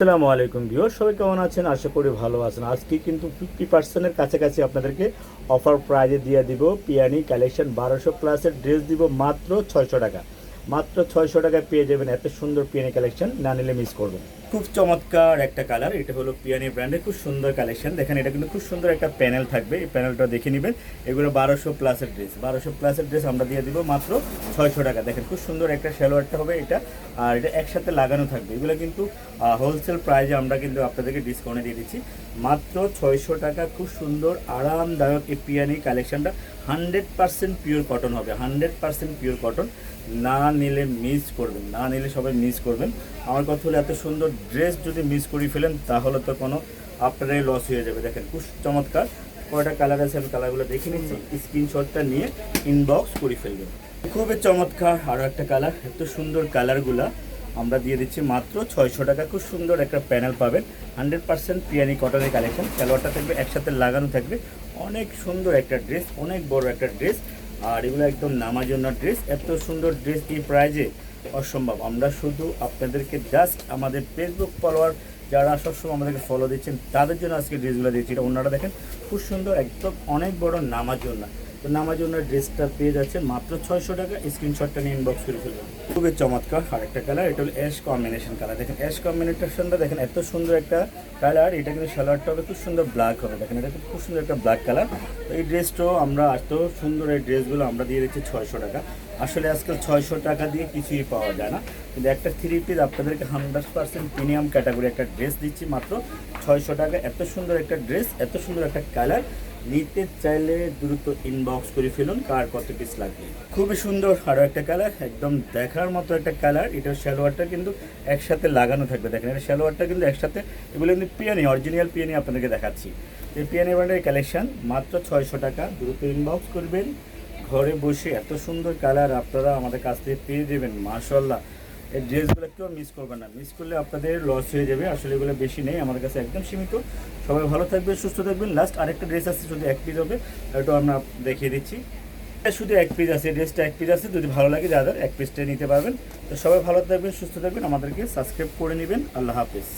আসসালামু আলাইকুম ভিউয়ার সবাই কেমন আছেন? আশা করি ভালো আছেন। আজকে কিন্তু ফিফটি পার্সেন্টের কাছাকাছি আপনাদেরকে অফার প্রাইজে দিয়ে দিব। পিয়ানি কালেকশন বারোশো প্লাসের ড্রেস দিব মাত্র ছয়শো টাকা। মাত্র ছয়শো টাকা পেয়ে যাবেন এত সুন্দর পিয়ানি কালেকশন না নিলে মিস করবেন। খুব চমৎকার একটা কালার এটা হলো পিয়ানি ব্র্যান্ডের খুব সুন্দর কালেকশন দেখেন, এটা কিন্তু খুব সুন্দর একটা প্যানেল থাকবে, এই প্যানেলটা দেখে নেবেন। এগুলো বারোশো প্লাসের ড্রেস বারোশো প্লাসের ড্রেস আমরা দিয়ে দিব মাত্র ছয়শো টাকা। দেখেন, খুব সুন্দর একটা সালোয়ারটা হবে এটা, আর এটা একসাথে লাগানো থাকবে। এগুলো কিন্তু হোলসেল প্রাইজে আমরা কিন্তু আপনাদেরকে ডিসকাউন্টে দিয়ে দিচ্ছি। মাত্র ছয়শো টাকা, খুব সুন্দর, আরামদায়ক এই পিয়ানি কালেকশনটা হান্ড্রেড পার্সেন্ট পিওর কটন হবে হান্ড্রেড পার্সেন্ট পিওর কটন না নিলে মিস করবেন, না নিলে সবাই মিস করবেন। আমার কথা হলো, এত সুন্দর ড্রেস যদি মিস করে ফেলেন, তাহলে তো কোনো আপনারাই লস হয়ে যাবে। দেখেন, খুব চমৎকার। কয়টা কালার আছে, আমি কালারগুলো দেখে নিচ্ছি। স্ক্রিনশটটা নিয়ে ইনবক্স করে ফেলবেন। খুবই চমৎকার আরও একটা কালার এত সুন্দর কালারগুলা আমরা দিয়ে দিচ্ছি। মাত্র ছয়শো টাকা, খুব সুন্দর একটা প্যানেল পাবেন। হান্ড্রেড পার্সেন্ট পিয়ানি কটনের কালেকশন সালোয়ারটা থাকবে, একসাথে লাগানো থাকবে। অনেক সুন্দর একটা ড্রেস অনেক বড় একটা ড্রেস আর এগুলো একদম নামার জন্য ড্রেস এত সুন্দর ড্রেস এই প্রাইজে অসম্ভব। আমরা শুধু আপনাদেরকে জাস্ট আমাদের ফেসবুক ফলোয়ার যারা সবসময় আমাদেরকে ফলো দিচ্ছেন, তাদের জন্য আজকে ড্রেসগুলো দিচ্ছি। এটা ওনারা দেখেন, খুব সুন্দর, একদম অনেক বড় নামার জন্য তো নামার জন্য ড্রেসটা পেয়ে যাচ্ছে মাত্র ছয়শো টাকা। স্ক্রিনশটটা নিয়ে ইনবক্স করে ফেলবেন খুবই চমৎকার আরেকটা কালার এটা হলো অ্যাশ কম্বিনেশন কালার দেখেন অ্যাশ কম্বিনেশনটা দেখেন, এত সুন্দর একটা কালার এটা কিন্তু সালোয়ারটা হবে খুব সুন্দর ব্ল্যাক হবে। দেখেন, এটা খুব সুন্দর একটা ব্ল্যাক কালার তো এই ড্রেসটাও আমরা এত সুন্দর এই ড্রেসগুলো আমরা দিয়ে দিচ্ছি ছয়শো টাকা। আসলে আজকাল ছয়শো টাকা দিয়ে কিছুই পাওয়া যায় না। কিন্তু একটা থ্রি পিস আপনাদেরকে হান্ড্রেড পার্সেন্ট প্রিমিয়াম ক্যাটাগরি একটা ড্রেস দিচ্ছি মাত্র ছয়শো টাকা। এত সুন্দর একটা ড্রেস এত সুন্দর একটা কালার নিতে চাইলে দ্রুত ইনবক্স করে ফেলুন, কার কত পিস লাগবে। খুবই সুন্দর আরও একটা কালার একদম দেখার মতো একটা কালার এটা শ্যালোয়ারটা কিন্তু একসাথে লাগানো থাকবে। দেখেন, এটা শ্যালোয়ারটা কিন্তু একসাথে, এগুলো কিন্তু পিয়ানি অরিজিনাল পিয়ানি আপনাদেরকে দেখাচ্ছি। এই পিয়ানি ব্র্যান্ডের কালেকশন মাত্র ছয়শো টাকা, দ্রুত ইনবক্স করবেন। ঘরে বসে এত সুন্দর কালার আপনারা আমাদের কাছ থেকে পেয়ে দেবেন মাশাল্লাহ এই ড্রেসগুলো কেউ মিস করবেন না। মিস করলে আপনাদের লস হয়ে যাবে, আসলে এগুলো বেশি নেই, আমাদের কাছে একদম সীমিত। সবাই ভালো থাকবেন, সুস্থ থাকবেন। লাস্ট আরেকটা ড্রেস আছে, শুধু এক পিস হবে এটা আমরা দেখিয়ে দিচ্ছি। শুধু এক পিস আছে ড্রেসটা এক পিস আছে, যদি ভালো লাগে যাদের, এক পিসটা নিতে পারবেন। তো সবাই ভালো থাকবেন, সুস্থ থাকবেন, আমাদেরকে সাবস্ক্রাইব করে নেবেন। আল্লাহ হাফিজ।